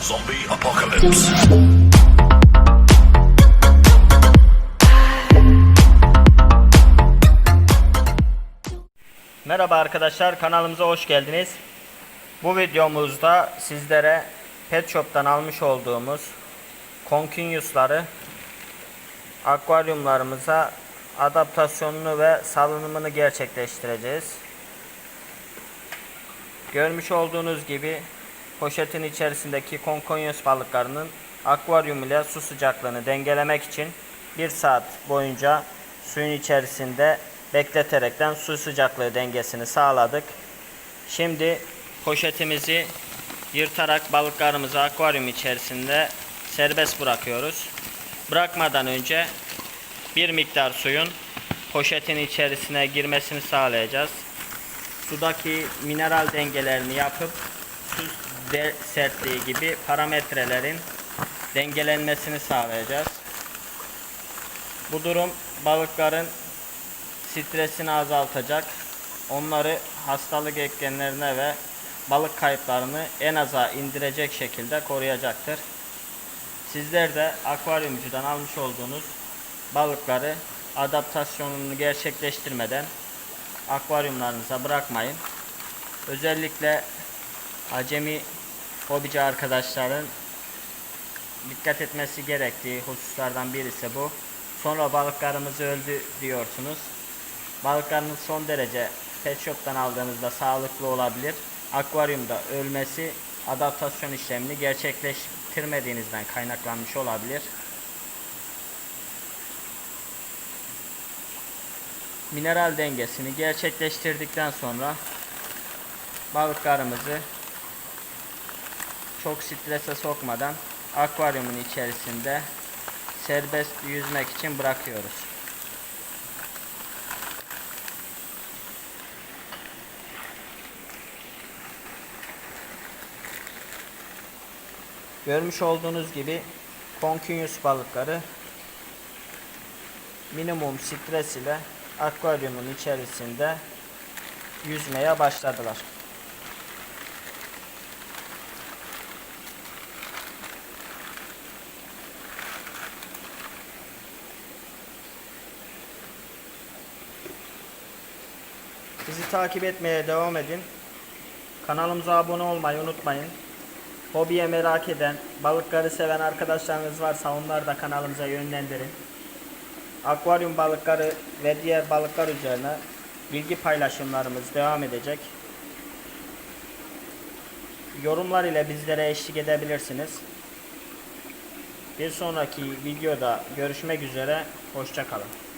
Zombie apocalypse. Merhaba arkadaşlar kanalımıza hoş geldiniz. Bu videomuzda sizlere Pet Shop'tan almış olduğumuz Conkynius'ları akvaryumlarımıza adaptasyonunu ve salınımını gerçekleştireceğiz. Görmüş olduğunuz gibi poşetin içerisindeki Conkynius balıklarının akvaryum ile su sıcaklığını dengelemek için 1 saat boyunca suyun içerisinde bekleterekten su sıcaklığı dengesini sağladık. Şimdi poşetimizi yırtarak balıklarımızı akvaryum içerisinde serbest bırakıyoruz. Bırakmadan önce bir miktar suyun poşetin içerisine girmesini sağlayacağız. Sudaki mineral dengelerini yapıp de- sertliği gibi parametrelerin dengelenmesini sağlayacağız. Bu durum balıkların stresini azaltacak. Onları hastalık etkenlerine ve balık kayıplarını en aza indirecek şekilde koruyacaktır. Sizler de akvaryumcudan almış olduğunuz balıkları adaptasyonunu gerçekleştirmeden akvaryumlarınıza bırakmayın. Özellikle acemi hobici arkadaşların dikkat etmesi gerektiği hususlardan birisi bu. Sonra balıklarımız öldü diyorsunuz. Balıklarınız son derece pet shop'tan aldığınızda sağlıklı olabilir. Akvaryumda ölmesi adaptasyon işlemini gerçekleştirmediğinizden kaynaklanmış olabilir. Mineral dengesini gerçekleştirdikten sonra balıklarımızı çok strese sokmadan akvaryumun içerisinde serbest yüzmek için bırakıyoruz. Görmüş olduğunuz gibi Conkynius balıkları minimum stres ile akvaryumun içerisinde yüzmeye başladılar. Bizi takip etmeye devam edin. Kanalımıza abone olmayı unutmayın. Hobiye merak eden, balıkları seven arkadaşlarınız varsa onları da kanalımıza yönlendirin. Akvaryum balıkları ve diğer balıklar üzerine bilgi paylaşımlarımız devam edecek. Yorumlar ile bizlere eşlik edebilirsiniz. Bir sonraki videoda görüşmek üzere. Hoşçakalın.